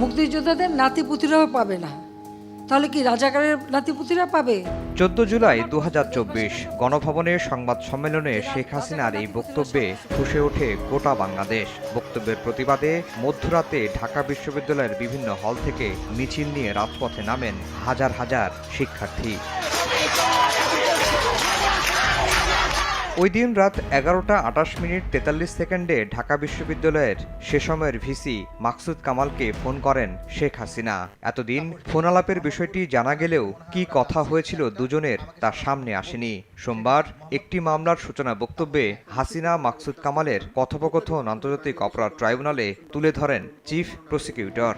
মুক্তিযোদ্ধাদের নাতিপুতিরাও পাবে না। তাহলে কি রাজাকারের নাতিপুতিরা পাবে? চোদ্দ জুলাই দু হাজার চব্বিশ গণভবনের সংবাদ সম্মেলনে শেখ হাসিনার এই বক্তব্যে ফুসে ওঠে গোটা বাংলাদেশ। বক্তব্যের প্রতিবাদে মধ্যরাতে ঢাকা বিশ্ববিদ্যালয়ের বিভিন্ন হল থেকে মিছিল নিয়ে রাজপথে নামেন হাজার হাজার শিক্ষার্থী। ওই দিন রাত এগারোটা আটাশ মিনিট তেতাল্লিশ সেকেন্ডে ঢাকা বিশ্ববিদ্যালয়ের সে সময়ের ভিসি মাকসুদ কামালকে ফোন করেন শেখ হাসিনা। এতদিন ফোন আলাপের বিষয়টি জানা গেলেও কি কথা হয়েছিল দুজনের তা সামনে আসেনি। সোমবার একটি মামলার সূচনা বক্তব্যে হাসিনা মাকসুদ কামালের কথোপকথন আন্তর্জাতিক অপরাধ ট্রাইব্যুনালে তুলে ধরেন চিফ প্রসিকিউটর।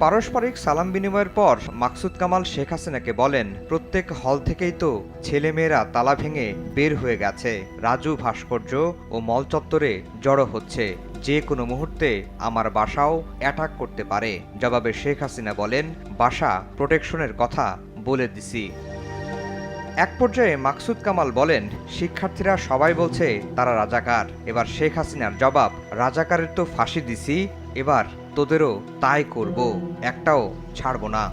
পারস্পরিক সালাম বিনিময়ের পর মাকসুদ কামাল শেখ হাসিনাকে বলেন, প্রত্যেক হল থেকেই তো ছেলেমেয়েরা তালা ভেঙে বের হয়ে গেছে। রাজু ভাস্কর্য ও মল চত্বরে জড়ো হচ্ছে। যে কোনো মুহূর্তে আমার বাসাও অ্যাটাক করতে পারে। জবাবে শেখ হাসিনা বলেন, বাসা প্রোটেকশনের কথা বলে দিছি। এক পর্যায়ে মাকসুদ কামাল বলেন, শিক্ষার্থীরা সবাই বলছে তারা রাজাকার। এবার শেখ হাসিনার জবাব, রাজাকারের তো ফাঁসি দিছি, এবার তোদেরও তাই করব, একটাও ছাড়ব না।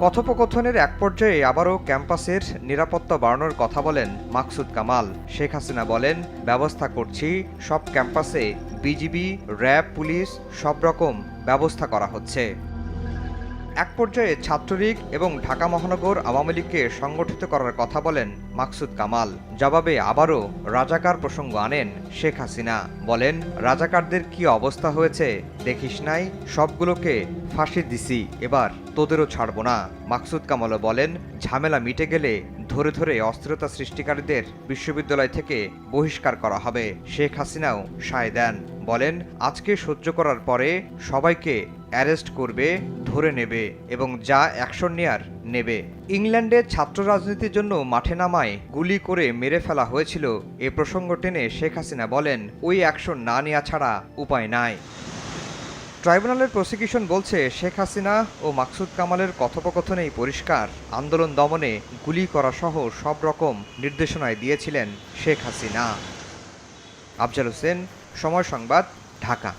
কথোপকথনের এক পর্যায়ে আবারও ক্যাম্পাসের নিরাপত্তা বাড়ানোর কথা বলেন মাকসুদ কামাল। শেখ হাসিনা বলেন, ব্যবস্থা করছি, সব ক্যাম্পাসে বিজিবি, র্যাব, পুলিশ, সব রকম ব্যবস্থা করা হচ্ছে। এক পর্যায়ে ছাত্রলীগ এবং ঢাকা মহানগর আওয়ামী লীগকে সংগঠিত করার কথা বলেন মাকসুদ কামাল। জবাবে আবারও রাজাকার প্রসঙ্গ আনেন শেখ হাসিনা। বলেন, রাজাকারদের কি অবস্থা হয়েছে দেখিস নাই, সবগুলোকে ফাঁসি দিছি, এবার তোদেরও ছাড়বো না। মাকসুদ কামালও বলেন, ঝামেলা মিটে গেলে ধরে ধরে অস্থিরতা সৃষ্টিকারীদের বিশ্ববিদ্যালয় থেকে বহিষ্কার করা হবে, শেখ হাসিনাও সায় দেন। বলেন, আজকে সহ্য করার পরে সবাইকে অ্যারেস্ট করবে, ধরে নেবে এবং যা অ্যাকশন নেয়ার নেবে। ইংল্যান্ডে ছাত্র রাজনীতির জন্য মাঠে নামায় গুলি করে মেরে ফেলা হয়েছিল এ প্রসঙ্গ টেনে শেখ হাসিনা বলেন, ওই অ্যাকশন না নেওয়া ছাড়া উপায় নাই। ট্রাইব্যুনালের প্রসিকিউশন বলছে, শেখ হাসিনা ও মাকসুদ কামালের কথোপকথনেই পরিষ্কার। আন্দোলন দমনে গুলি করা সহ সব রকম নির্দেশনায় দিয়েছিলেন শেখ হাসিনা। আফজাল হোসেন, সময় সংবাদ, ঢাকা।